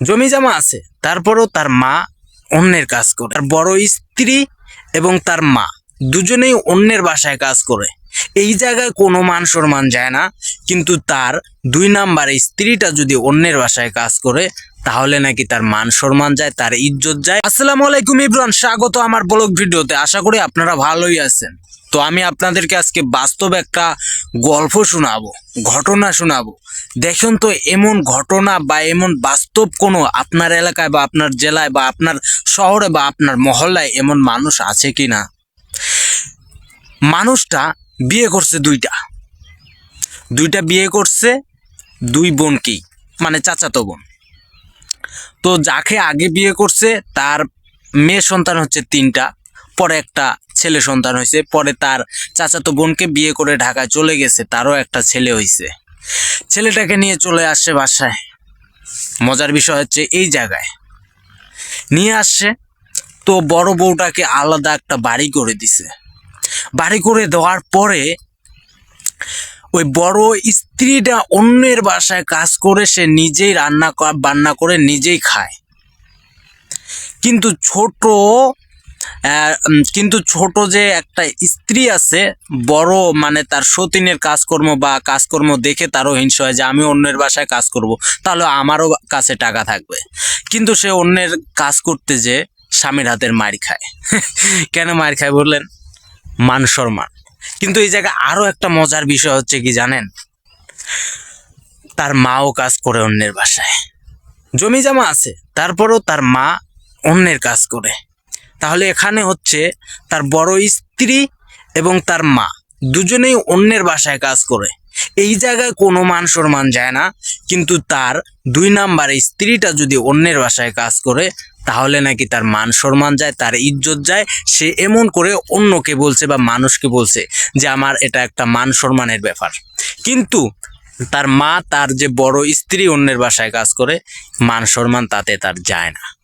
জমি জমা আছে, তারপরও তার মা অন্যের কাজ করে। তার বড় স্ত্রী এবং তার মা দুজনেই অন্যের বাসায় কাজ করে। এই জায়গায় কোনো মান সম্মান যায় না, কিন্তু তার দুই নাম্বার স্ত্রীটা যদি অন্যের বাসায় কাজ করে তাহলে নাকি তার মান সম্মান যায়, তার ইজ্জত যায়। আসসালামু আলাইকুম ইব্রান, স্বাগত আমার ব্লগ ভিডিওতে। আশা করি আপনারা ভালোই আছেন। তো আমি আপনাদেরকে আজকে বাস্তব একটা গল্প শোনাবো, ঘটনা শোনাবো। দেখুন তো, এমন ঘটনা বা এমন বাস্তব কোনো আপনার এলাকায় বা আপনার জেলায় বা আপনার শহরে বা আপনার মহল্লায় এমন মানুষ আছে কি না মানুষটা বিয়ে করছে দুইটা। দুইটা বিয়ে করছে, দুই বোনকেই মানে চাচাতো বোন। তো যাকে আগে বিয়ে করছে, তার মেয়ে সন্তান হচ্ছে তিনটা, পরে একটা ছেলে সন্তান হয়েছে, পরে তার চাচাতো বোনকে বিয়ে করে ঢাকায় চলে গেছে, তারও একটা ছেলে হয়েছে। ছেলেটাকে নিয়ে চলে আসছে বাসায়। মজার বিষয় হচ্ছে এই জায়গায়। নিয়ে আসছে, তো বড় বউটাকে আলাদা একটা বাড়ি করে দিছে। বাড়ি করে দেওয়ার পরে ওই বড় স্ত্রীটা অন্যের বাসায় কাজ করে সে নিজেই রান্না বান্না করে নিজেই খায়। কিন্তু ছোট কিন্তু ছোট যে একটা স্ত্রী আছে, বড় মানে তার সতীনের কাজকর্ম বা কাজকর্ম দেখে তারও হিংসা হয় যে আমি অন্যের বাসায় কাজ করব, তাহলে আমারও কাছে টাকা থাকবে। কিন্তু সে অন্যের কাজ করতে যে স্বামীর হাতের মার খায়। কেন মার খায় বললেন? মান কিন্তু এই জায়গায় আরও একটা মজার বিষয় হচ্ছে কি জানেন? তার মাও কাজ করে অন্যের বাসায়। জমি জমা আছে, তারপরও তার মা অন্যের কাজ করে। তাহলে এখানে হচ্ছে তার বড় স্ত্রী এবং তার মা দুজনেই অন্যের বাসায় কাজ করে। এই জায়গায় কোনো মান সম্মান যায় না, কিন্তু তার দুই নাম্বার স্ত্রীটা যদি অন্যের বাসায় কাজ করে তাহলে নাকি তার মান সম্মান যায়, তার ইজ্জত যায়, সে এমন করে অন্যকে বলছে বা মানুষকে বলছে যে আমার এটা একটা মান সম্মানের ব্যাপার। কিন্তু তার মা তার যে বড় স্ত্রী অন্যের বাসায় কাজ করে, মান সম্মান তাতে তার যায় না।